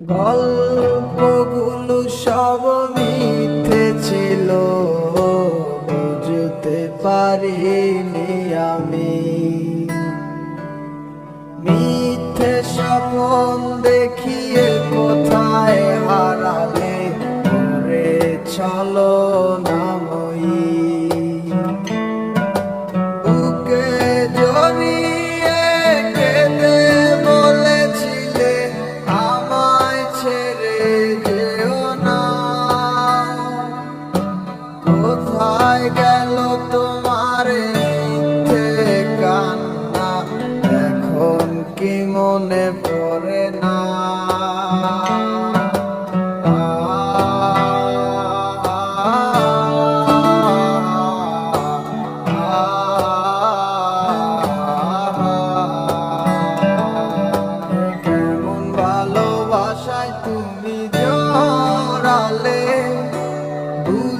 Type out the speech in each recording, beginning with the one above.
গল্পগুলো সব মিথ্যে ছিল বুঝতে পারিনি আমি। মিথ্যে স্বপন দেখিয়ে কোথায় হারালে? চলো।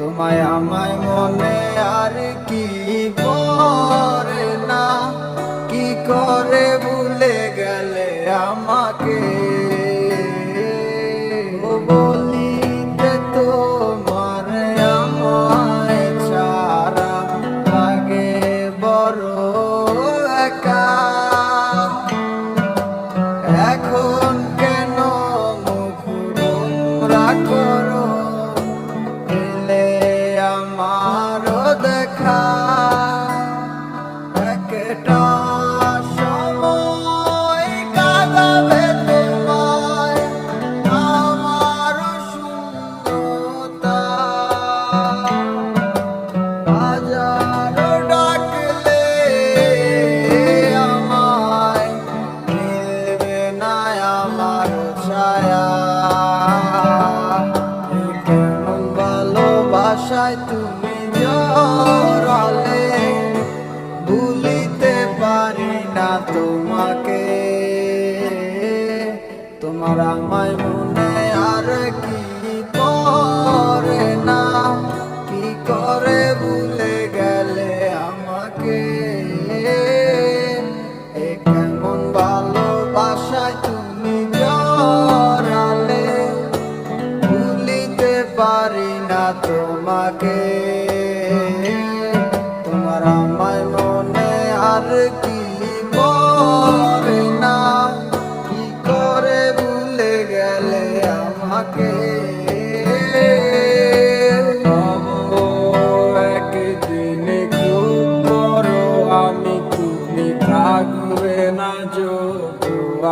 তোমায় আমায় মনে আর কি পরে না? কি করে ভুলে গেলে আমাকে? তোমাকে। তোমার আমায় মনে আর কি পরে না? কি করে ভুলে গেলে আমাকে? কেমন ভালোবাসায় তুমি জড়ালে? ভুলিতে পারি না তোমাকে। তোমার আমায় মনে আর কি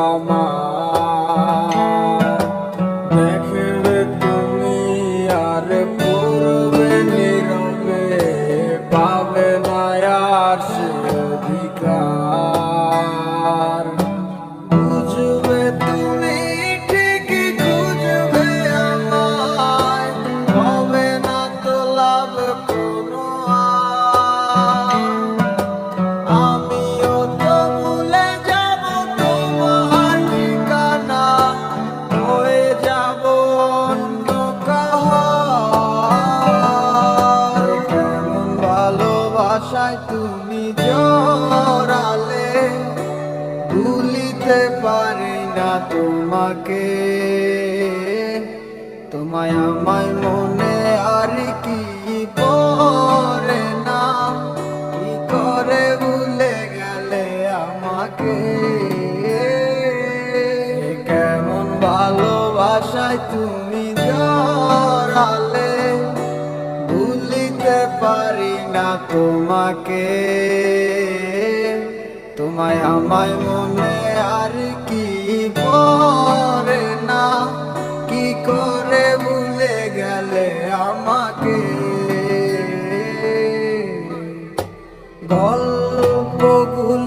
আমার তোমাকে। তোমায় আমায় মনে আর কি পরে না? কি করে ভুলে গেলে আমাকে? কেমন ভালোবাসায় তুমি জড়ালে? ভুলিতে পারি না তোমাকে। তোমায় আমায় মনে গল্পগুলো